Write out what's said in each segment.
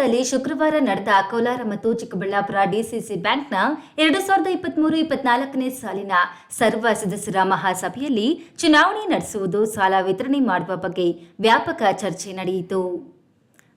ಸಂದರ್ಭದಲ್ಲಿ ಶುಕ್ರವಾರ ನಡೆದ ಕೋಲಾರ ಮತ್ತು ಚಿಕ್ಕಬಳ್ಳಾಪುರ ಡಿಸಿಸಿ ಬ್ಯಾಂಕ್ನ ಎರಡು ಸಾವಿರದ ಇಪ್ಪತ್ಮೂರು ಇಪ್ಪತ್ನಾಲ್ಕನೇ ಸಾಲಿನ ಸರ್ವ ಸದಸ್ಯರ ಮಹಾಸಭೆಯಲ್ಲಿ ಚುನಾವಣೆ ನಡೆಸುವುದು ಸಾಲ ವಿತರಣೆ ಮಾಡುವ ಬಗ್ಗೆ ವ್ಯಾಪಕ ಚರ್ಚೆ ನಡೆಯಿತು.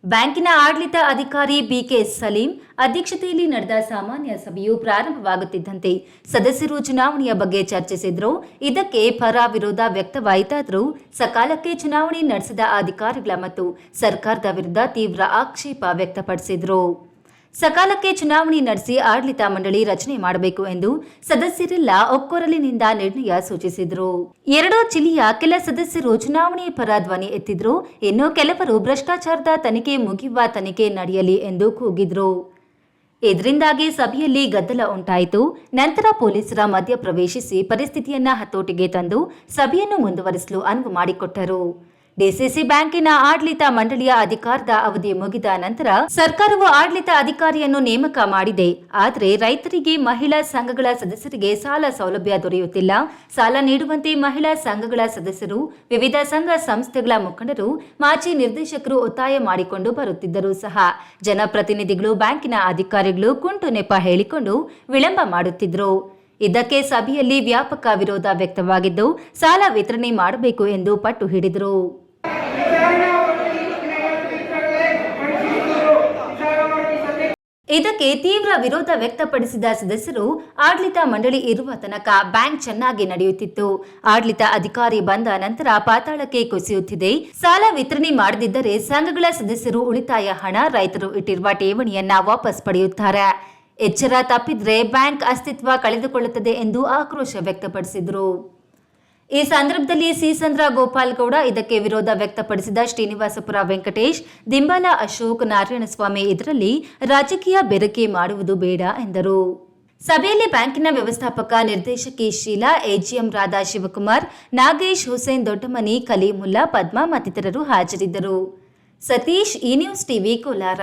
ಬ್ಯಾಂಕಿನ ಆಡಳಿತ ಅಧಿಕಾರಿ ಬಿಕೆ ಸಲೀಂ ಅಧ್ಯಕ್ಷತೆಯಲ್ಲಿ ನಡೆದ ಸಾಮಾನ್ಯ ಸಭೆಯು ಪ್ರಾರಂಭವಾಗುತ್ತಿದ್ದಂತೆ ಸದಸ್ಯರು ಚುನಾವಣೆಯ ಬಗ್ಗೆ ಚರ್ಚಿಸಿದ್ರು. ಇದಕ್ಕೆ ಪರ ವಿರೋಧ ವ್ಯಕ್ತವಾಯಿತಾದರೂ ಸಕಾಲಕ್ಕೆ ಚುನಾವಣೆ ನಡೆಸಿದ ಅಧಿಕಾರಿಗಳ ಮತ್ತು ಸರ್ಕಾರದ ವಿರುದ್ಧ ತೀವ್ರ ಆಕ್ಷೇಪ ವ್ಯಕ್ತಪಡಿಸಿದ್ರು. ಸಕಾಲಕ್ಕೆ ಚುನಾವಣೆ ನಡೆಸಿ ಆಡಳಿತ ಮಂಡಳಿ ರಚನೆ ಮಾಡಬೇಕು ಎಂದು ಸದಸ್ಯರೆಲ್ಲ ಒಕ್ಕೊರಲಿನಿಂದ ನಿರ್ಣಯ ಸೂಚಿಸಿದರು. ಎರಡೂ ಜಿಲ್ಲೆಯ ಕೆಲ ಸದಸ್ಯರು ಚುನಾವಣೆ ಪರ ಧ್ವನಿ ಎತ್ತಿದ್ರು. ಇನ್ನು ಕೆಲವರು ಭ್ರಷ್ಟಾಚಾರದ ತನಿಖೆ ಮುಗಿಯುವ ತನಿಖೆ ನಡೆಯಲಿ ಎಂದು ಕೂಗಿದ್ರು. ಇದರಿಂದಾಗಿ ಸಭೆಯಲ್ಲಿ ಗದ್ದಲ ಉಂಟಾಯಿತು. ನಂತರ ಪೊಲೀಸರ ಮಧ್ಯ ಪ್ರವೇಶಿಸಿ ಪರಿಸ್ಥಿತಿಯನ್ನ ಹತೋಟಿಗೆ ತಂದು ಸಭೆಯನ್ನು ಮುಂದುವರಿಸಲು ಅನುವು ಮಾಡಿಕೊಟ್ಟರು. ಡಿಸಿಸಿ ಬ್ಯಾಂಕಿನ ಆಡಳಿತ ಮಂಡಳಿಯ ಅಧಿಕಾರದ ಅವಧಿ ಮುಗಿದ ನಂತರ ಸರ್ಕಾರವು ಆಡಳಿತ ಅಧಿಕಾರಿಯನ್ನು ನೇಮಕ ಮಾಡಿದೆ. ಆದರೆ ರೈತರಿಗೆ ಮಹಿಳಾ ಸಂಘಗಳ ಸದಸ್ಯರಿಗೆ ಸಾಲ ಸೌಲಭ್ಯ ದೊರೆಯುತ್ತಿಲ್ಲ. ಸಾಲ ನೀಡುವಂತೆ ಮಹಿಳಾ ಸಂಘಗಳ ಸದಸ್ಯರು, ವಿವಿಧ ಸಂಘ ಸಂಸ್ಥೆಗಳ ಮುಖಂಡರು, ಮಾಜಿ ನಿರ್ದೇಶಕರು ಒತ್ತಾಯ ಮಾಡಿಕೊಂಡು ಬರುತ್ತಿದ್ದರೂ ಸಹ ಜನಪ್ರತಿನಿಧಿಗಳು, ಬ್ಯಾಂಕಿನ ಅಧಿಕಾರಿಗಳು ಕುಂಟು ನೆಪ ಹೇಳಿಕೊಂಡು ವಿಳಂಬ ಮಾಡುತ್ತಿದ್ದರು ಇದಕ್ಕೆ ಸಭೆಯಲ್ಲಿ ವ್ಯಾಪಕ ವಿರೋಧ ವ್ಯಕ್ತವಾಗಿದ್ದು, ಸಾಲ ವಿತರಣೆ ಮಾಡಬೇಕು ಎಂದು ಪಟ್ಟು ಹಿಡಿದರು. ಇದಕ್ಕೆ ತೀವ್ರ ವಿರೋಧ ವ್ಯಕ್ತಪಡಿಸಿದ ಸದಸ್ಯರು ಆಡಳಿತ ಮಂಡಳಿ ಇರುವ ತನಕ ಬ್ಯಾಂಕ್ ಚೆನ್ನಾಗಿ ನಡೆಯುತ್ತಿತ್ತು. ಆಡಳಿತ ಅಧಿಕಾರಿ ಬಂದ ನಂತರ ಪಾತಾಳಕ್ಕೆ ಕುಸಿಯುತ್ತಿದೆ. ಸಾಲ ವಿತರಣೆ ಮಾಡದಿದ್ದರೆ ಸಂಘಗಳ ಸದಸ್ಯರು ಉಳಿತಾಯ ಹಣ ರೈತರು ಇಟ್ಟಿರುವ ಠೇವಣಿಯನ್ನ ವಾಪಸ್ ಪಡೆಯುತ್ತಾರೆ. ಎಚ್ಚರ ತಪ್ಪಿದ್ರೆ ಬ್ಯಾಂಕ್ ಅಸ್ತಿತ್ವ ಕಳೆದುಕೊಳ್ಳುತ್ತದೆ ಎಂದು ಆಕ್ರೋಶ ವ್ಯಕ್ತಪಡಿಸಿದರು. ಈ ಸಂದರ್ಭದಲ್ಲಿ ಸಿಸಂದ್ರ ಗೋಪಾಲ್ ಗೌಡ ಇದಕ್ಕೆ ವಿರೋಧ ವ್ಯಕ್ತಪಡಿಸಿದ ಶ್ರೀನಿವಾಸಪುರ ವೆಂಕಟೇಶ್, ದಿಂಬಾಲ ಅಶೋಕ್ ನಾರಾಯಣಸ್ವಾಮಿ ಇದರಲ್ಲಿ ರಾಜಕೀಯ ಬೆರಕೆ ಮಾಡುವುದು ಬೇಡ ಎಂದರು. ಸಭೆಯಲ್ಲಿ ಬ್ಯಾಂಕಿನ ವ್ಯವಸ್ಥಾಪಕ ನಿರ್ದೇಶಕಿ ಶೀಲಾ, ಎಜಿಎಂ ರಾಧಾ ಶಿವಕುಮಾರ್, ನಾಗೇಶ್ ಹುಸೇನ್ ದೊಡ್ಡಮನಿ, ಕಲೀಮುಲ್ಲಾ ಪದ್ಮಾ ಮತ್ತಿತರರು ಹಾಜರಿದ್ದರು. ಸತೀಶ್ ಈ ನ್ಯೂಸ್ ಟಿವಿ ಕೋಲಾರ.